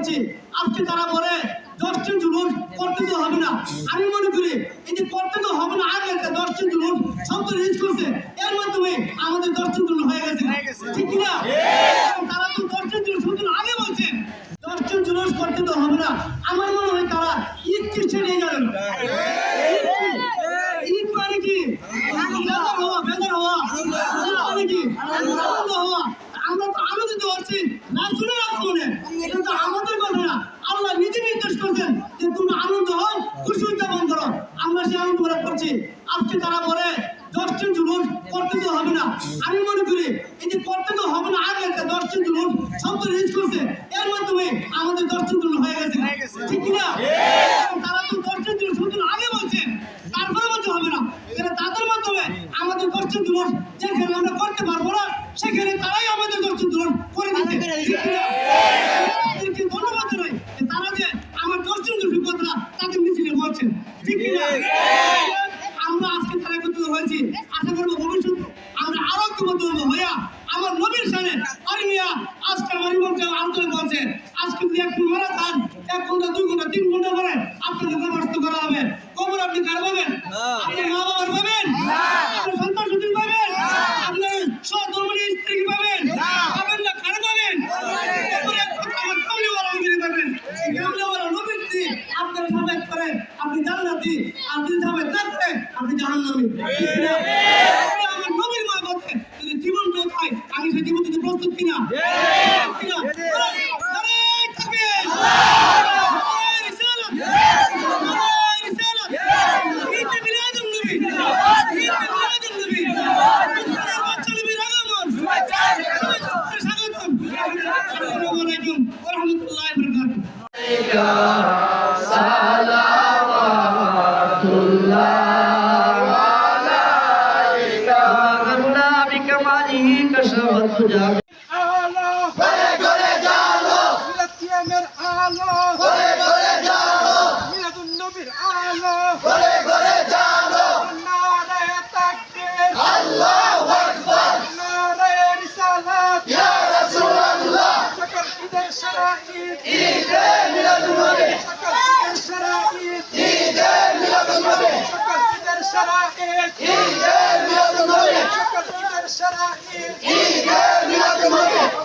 করছি আজকে তারা বলে দশজন জুলুস করতে তো হবে না। আমি মনে করি এই যে করতে তো হবে না। আগে একটা দশজন জুলুস শব্দ রিলিজ করছে। এর মাধ্যমে আমাদের দশজন জুলুস হয়ে গেছে। ঠিক কিনা তারা তো শুধু আগে জুলুস করতে তো হবে না। আমার মনে হয় তারা ঈদ খ্রিস্টে নিয়ে ঈদ মানে কি? বেজার হওয়া বেজার হওয়া। মানে কি? আনন্দ হওয়া। আমরা তো আনন্দিত হচ্ছি। না শুনে আগমনে এটা তো আমাদের কথা না আল্লাহ নিজে নির্দেশ করছেন যে তুমি আনন্দ হও খুশি উদযাপন করো আমরা সেই আনন্দ করা করছি আজকে তারা বলে দশজন জুলুস করতে তো হবে না। আমি মনে করি এই যে করতে তো হবে না আগে একটা দশজন জুলুস শব্দ রিলিজ করছে। এর মাধ্যমে আমাদের দশজন জুলুস হয়ে গেছে। ঠিক কিনা? তারা তো দশজন জুলুস শুধু আগে বলছে তারপরে বলতে হবে না। এখানে তাদের মাধ্যমে আমাদের দশজন জুলুস যেখানে আমরা করতে পারব না সেখানে তারাই আমাদের দশজন জুলুস করে দিচ্ছে ঠিক কিনা? তাদেরকে ধন্যবাদ জানাই যে তারা যে আমার দশজন জুলুস কথা আমরা আরও ঐক্যবদ্ধ হব ভাইয়া আমার নবীর সামনে আরে মিয়া আজকে আমার ইমাম সাহেব আলোচনা আজকে যদি এক মারা যান এক ঘণ্টা দুই ঘণ্টা তিন ঘণ্টা পরে আপনাকে ব্যবস্থা করা হবে। কবর আপনি কার পাবেন? আপনি মা বাবার পাবেন? আপনি সন্তান সুতির পাবেন? আপনি সহধর্মী স্ত্রী পাবেন? পাবেন না কার পাবেন? কবরে এক কথা আমার কামলিওয়ালা নবীর পাবেন। এই কামলিওয়ালা নবীর স্ত্রী আপনারা সাবেক করেন আপনি জান্নাতি আর সাবেক না করেন আপনি জাহান্নামী। মুসলমান বাচ্চা নবীর আগমন! স্বাগতম! আসসালামু আলাইকুম। মারি কসবত যাবে ঘরে ঘরে জালো মিলাতিয়ামের আলো ঘরে ঘরে জালো মিলাদুন নবীর আলো। ঘরে ঘরে জালো নারে তাকবীর। আল্লাহু আকবার। নারে রিসালাত। ইয়া রাসূলুল্লাহ। সকল ঈদের শরাঈদ ঈদে। মিলাদুন নবী। সকল ঈদের শরাঈদ ঈদে মিলাদুন নবী